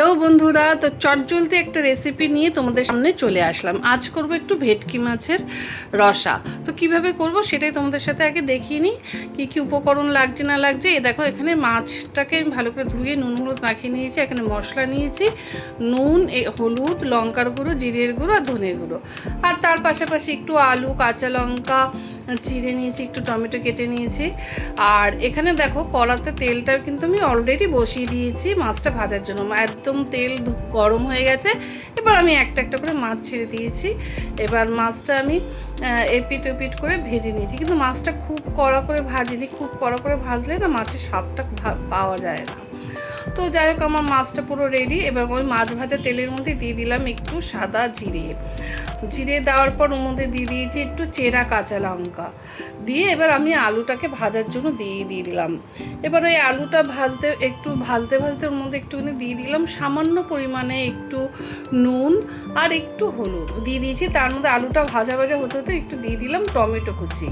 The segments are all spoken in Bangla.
হ্যালো বন্ধুরা, তো চটজলদি একটা রেসিপি নিয়ে তোমাদের সামনে চলে আসলাম। আজ করব একটু ভেটকি মাছের রসা। তো কীভাবে করব সেটাই তোমাদের সাথে আগে দেখিয়ে নিই, কী কী উপকরণ লাগছে না লাগছে। এ দেখো, এখানে মাছটাকে আমি ভালো করে ধুয়ে নুন হলুদ মাখিয়ে নিয়েছি, এখানে মশলা নিয়েছি, নুন হলুদ, লঙ্কার গুঁড়ো, জিরের গুঁড়ো আর ধনের গুঁড়ো। আর তার পাশাপাশি একটু আলু, কাঁচা লঙ্কা, চিড়ে নিয়েছি, একটু টমেটো কেটে নিয়েছি। আর এখানে দেখো, কড়াতে তেলটা কিন্তু আমি অলরেডি বসিয়ে দিয়েছি মাছটা ভাজার জন্য। একদম তেল ধু- গরম হয়ে গেছে। এবার আমি একটা একটা করে মাছ ছেড়ে দিয়েছি। এবার মাছটা আমি এপিট ওপিট করে ভেজে নিয়েছি। কিন্তু মাছটা খুব কড়া করে ভাজিনি, খুব কড়া করে ভাজলে না মাছের স্বাদটা পাওয়া যায় না। তো যাই হোক, আমার মাছটা পুরো রেডি এবার ওই মাছ ভাজা তেলের মধ্যে দিয়ে দিলাম একটু সাদা জিরে। জিরে দেওয়ার পর ওর মধ্যে দিয়ে দিয়েছি একটু চেরা কাঁচা লঙ্কা। দিয়ে এবার আমি আলুটাকে ভাজার জন্য দিয়ে দিয়ে দিলাম। এবার ওই আলুটা ভাজতে, একটু ভাজতে ভাজতে ওর মধ্যে একটুখানি দিয়ে দিলাম। সামান্য পরিমাণে একটু নুন আর একটু হলুদ। দিয়ে দিয়েছি, তার মধ্যে আলুটা ভাজা ভাজা হতে হতে একটু দিয়ে দিলাম টমেটো কুচি।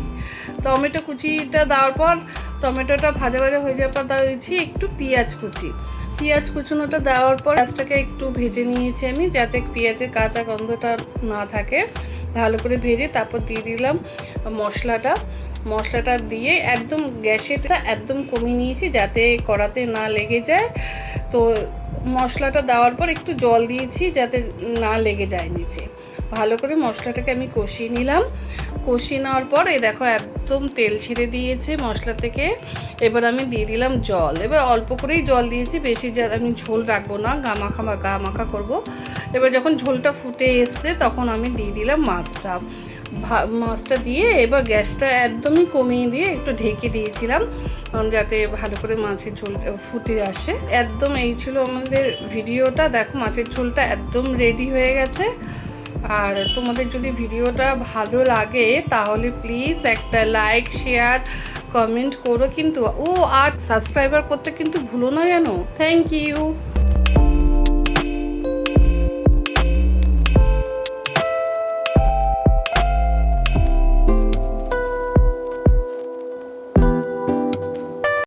টমেটো কুচিটা দেওয়ার পর টমেটোটা ভাজা ভাজা হয়ে যাওয়ার পর দিয়েছি একটু পেঁয়াজ কুচি। পেঁয়াজ কুচুনোটা দেওয়ার পর পেঁয়াজটাকে একটু ভেজে নিয়েছি আমি, যাতে পেঁয়াজের কাঁচা গন্ধটা না থাকে। ভালো করে ভেজে তারপর দিয়ে দিলাম মশলাটা। মশলাটা দিয়ে একদম গ্যাসেরটা একদম কমিয়ে নিয়েছি যাতে কড়াতে না লেগে যায়। তো মশলাটা দেওয়ার পর একটু জল দিয়েছি যাতে না লেগে যায় নিচে। ভালো করে মশলাটাকে আমি কষিয়ে নিলাম। কষিয়ে নেওয়ার পর এই দেখো একদম তেল ছেড়ে দিয়েছে মশলা থেকে। এবার আমি দিয়ে দিলাম জল। এবার অল্প করেই জল দিয়েছি, বেশি যা আমি ঝোল রাখব না, গা মাখা মা- গা মাখা করব। এবার যখন ঝোলটা ফুটে এসছে তখন আমি দিয়ে দিলাম মাছটা। মাছটা দিয়ে এবার গ্যাসটা একদমই কমিয়ে দিয়ে একটু ঢেকে দিয়েছিলাম যাতে ভালো করে মাছের ঝোল ফুটে আসে। একদম এই ছিল আমাদের ভিডিওটা। দেখো, মাছের ঝোলটা একদম রেডি হয়ে গেছে। আর তোমাদের যদি ভিডিওটা ভালো লাগে, তাহলে প্লিজ একটা লাইক শেয়ার কমেন্ট করো কিন্তু। ও, আর সাবস্ক্রাইবার করতে কিন্তু ভুলো না জানো থ্যাংক ইউ